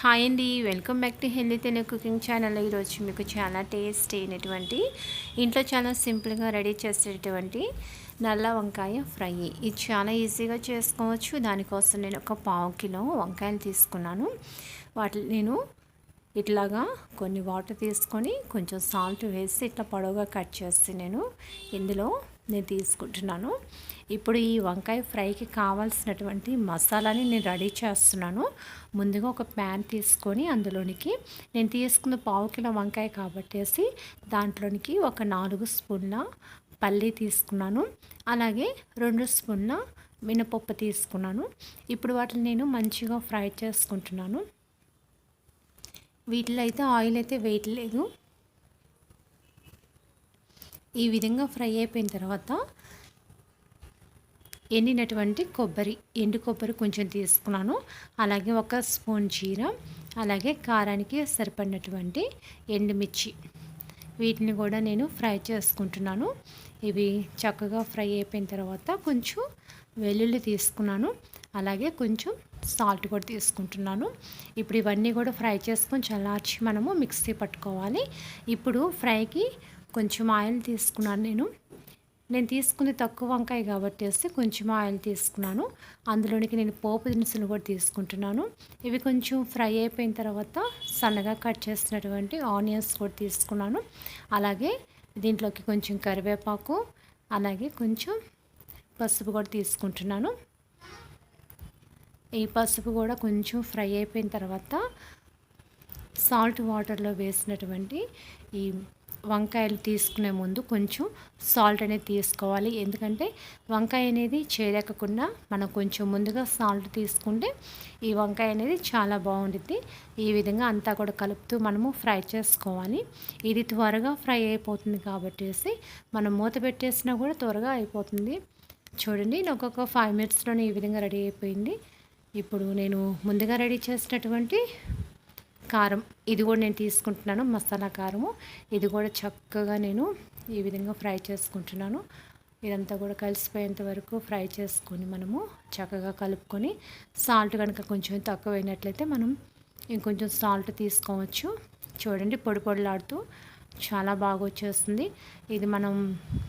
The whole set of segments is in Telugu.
హాయ్ అండి వెల్కమ్ బ్యాక్ టు హెల్దీ తెలు కుకింగ్ ఛానల్. ఈరోజు మీకు చాలా టేస్ట్ అయినటువంటి ఇంట్లో చాలా సింపుల్గా రెడీ చేసేటువంటి నల్ల వంకాయ ఫ్రై. ఇది చాలా ఈజీగా చేసుకోవచ్చు. దానికోసం నేను ఒక పావు కిలో వంకాయలు తీసుకున్నాను. వాటి నేను ఇట్లాగా కొన్ని వాటర్ తీసుకొని కొంచెం సాల్ట్ వేసి ఇట్లా పొడవుగా కట్ చేసి నేను ఇందులో నేను తీసుకుంటున్నాను. ఇప్పుడు ఈ వంకాయ ఫ్రైకి కావాల్సినటువంటి మసాలాని నేను రెడీ చేస్తున్నాను. ముందుగా ఒక ప్యాన్ తీసుకొని అందులోనికి నేను తీసుకున్న పావు కిలో వంకాయ కాబట్టేసి దాంట్లోనికి ఒక నాలుగు స్పూన్ల పల్లి తీసుకున్నాను. అలాగే రెండు స్పూన్ల మినపప్పు తీసుకున్నాను. ఇప్పుడు వాటిని నేను మంచిగా ఫ్రై చేసుకుంటున్నాను. వీటిలో అయితే ఆయిల్ అయితే వేయట్లేదు. ఈ విధంగా ఫ్రై అయిపోయిన తర్వాత ఎండినటువంటి కొబ్బరి ఎండు కొబ్బరి కొంచెం తీసుకున్నాను. అలాగే ఒక స్పూన్ జీర అలాగే కారానికి సరిపడినటువంటి ఎండుమిర్చి. వీటిని కూడా నేను ఫ్రై చేసుకుంటున్నాను. ఇవి చక్కగా ఫ్రై అయిపోయిన తర్వాత కొంచెం వెల్లుల్లి తీసుకున్నాను. అలాగే కొంచెం సాల్ట్ కూడా తీసుకుంటున్నాను. ఇప్పుడు ఇవన్నీ కూడా ఫ్రై చేసుకొని చల్లార్చి మనము మిక్సీ పట్టుకోవాలి. ఇప్పుడు ఫ్రైకి కొంచెం ఆయిల్ తీసుకున్నాను నేను. నేను తీసుకుంది తక్కువ వంకాయ కాబట్టి వస్తే కొంచెం ఆయిల్ తీసుకున్నాను. అందులోనికి నేను పోపు దినుసులు కూడా తీసుకుంటున్నాను. ఇవి కొంచెం ఫ్రై అయిపోయిన తర్వాత సన్నగా కట్ చేసినటువంటి ఆనియన్స్ కూడా తీసుకున్నాను. అలాగే దీంట్లోకి కొంచెం కరివేపాకు అలాగే కొంచెం పసుపు కూడా తీసుకుంటున్నాను. ఈ పసుపు కూడా కొంచెం ఫ్రై అయిపోయిన తర్వాత సాల్ట్ వాటర్లో వేసినటువంటి ఈ వంకాయలు తీసుకునే ముందు కొంచెం సాల్ట్ అనేది తీసుకోవాలి. ఎందుకంటే వంకాయ అనేది చేరకకుండా మనం కొంచెం ముందుగా సాల్ట్ తీసుకుంటే ఈ వంకాయ అనేది చాలా బాగుంటుంది ఈ విధంగా అంతా కూడా కలుపుతూ మనము ఫ్రై చేసుకోవాలి. ఇది త్వరగా ఫ్రై అయిపోతుంది కాబట్టి మనం మూత పెట్టేసినా కూడా త్వరగా అయిపోతుంది. చూడండి ఒక్కొక్క ఫైవ్ మినిట్స్లోనే ఈ విధంగా రెడీ అయిపోయింది. ఇప్పుడు నేను ముందుగా రెడీ చేసినటువంటి కారం ఇది కూడా నేను తీసుకుంటున్నాను మసాలా కారము. ఇది కూడా చక్కగా నేను ఈ విధంగా ఫ్రై చేసుకుంటున్నాను. ఇదంతా కూడా కలిసిపోయేంత వరకు ఫ్రై చేసుకొని మనము చక్కగా కలుపుకొని సాల్ట్ కనుక కొంచెం తక్కువైనట్లయితే మనం ఇంకొంచెం సాల్ట్ తీసుకోవచ్చు. చూడండి పొడి పొడిలాడుతూ చాలా బాగా వచ్చేస్తుంది. ఇది మనం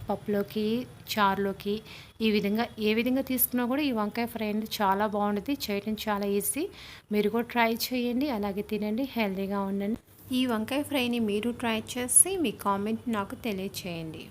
పప్పులోకి చారులోకి ఈ విధంగా ఏ విధంగా తీసుకున్నా కూడా ఈ వంకాయ ఫ్రై అనేది చాలా బాగుంటుంది. చేయడం చాలా ఈజీ. మీరు కూడా ట్రై చేయండి. అలాగే తినండి. హెల్తీగా ఉండండి. ఈ వంకాయ ఫ్రైని మీరు ట్రై చేసి మీ కామెంట్ నాకు తెలియచేయండి.